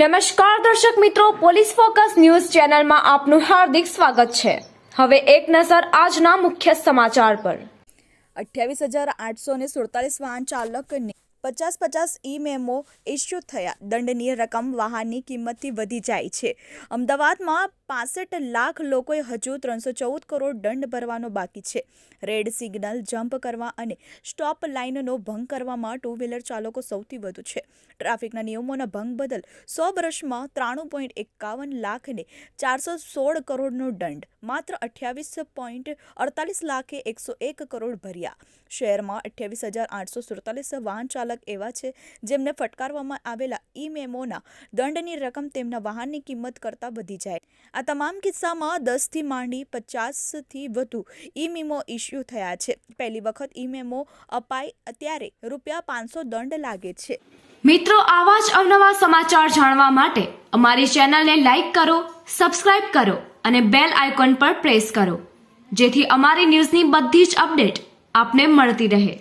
નમસ્કાર દર્શક મિત્રો, પોલીસ ફોકસ ન્યૂઝ ચેનલમાં આપનું હાર્દિક સ્વાગત છે. હવે એક નજર આજના મુખ્ય સમાચાર પર. અઠ્યાવીસ હજાર આઠસો ને સુડતાલીસ વાહન ચાલકને પચાસ પચાસ ઈ મેમો ઇસ્યુ થયા. દંડનીય રકમ વાહનની કિંમતથી વધી જાય છે. અમદાવાદમાં પાસઠ લાખ લોકોએ હજુ ત્રણસો ચૌદ કરોડ દંડ ભરવાનો બાકી છે. રેડ સિગ્નલ જમ્પ કરવા અને સ્ટોપ લાઇનનો ભંગ કરવામાં ટુ વ્હીલર ચાલકો સૌથી વધુ છે. ટ્રાફિકના નિયમોના ભંગ બદલ સો વર્ષમાં ત્રાણું પોઈન્ટ એકાવન લાખને ચારસો સોળ કરોડનો દંડ, માત્ર અઠ્યાવીસ પોઈન્ટ અડતાલીસ લાખે એકસો એક કરોડ ભર્યા. શહેરમાં અઠ્યાવીસ હજાર આઠસો સુડતાલીસ વાહન ચાલક એવા છે જેમને ફટકારવામાં આવેલા ઈ મેમોના દંડની રકમ તેમના વાહનની કિંમત કરતાં વધી જાય. આ તમામ કિસ્સામાં દસથી માંડી પચાસથી વધુ ઈ મેમો ઇસ્યુ થયા છે. પહેલી વખત ઈ મેમો અપાય ત્યારે રૂપિયા પાંચસો દંડ લાગે છે. મિત્રો, આવા જ અવનવા સમાચાર જાણવા માટે અમારી ચેનલને લાઇક કરો, સબસ્ક્રાઇબ કરો અને બેલ આઇકોન પર પ્રેસ કરો, જેથી અમારી ન્યૂઝની બધી જ અપડેટ આપને મળતી રહે.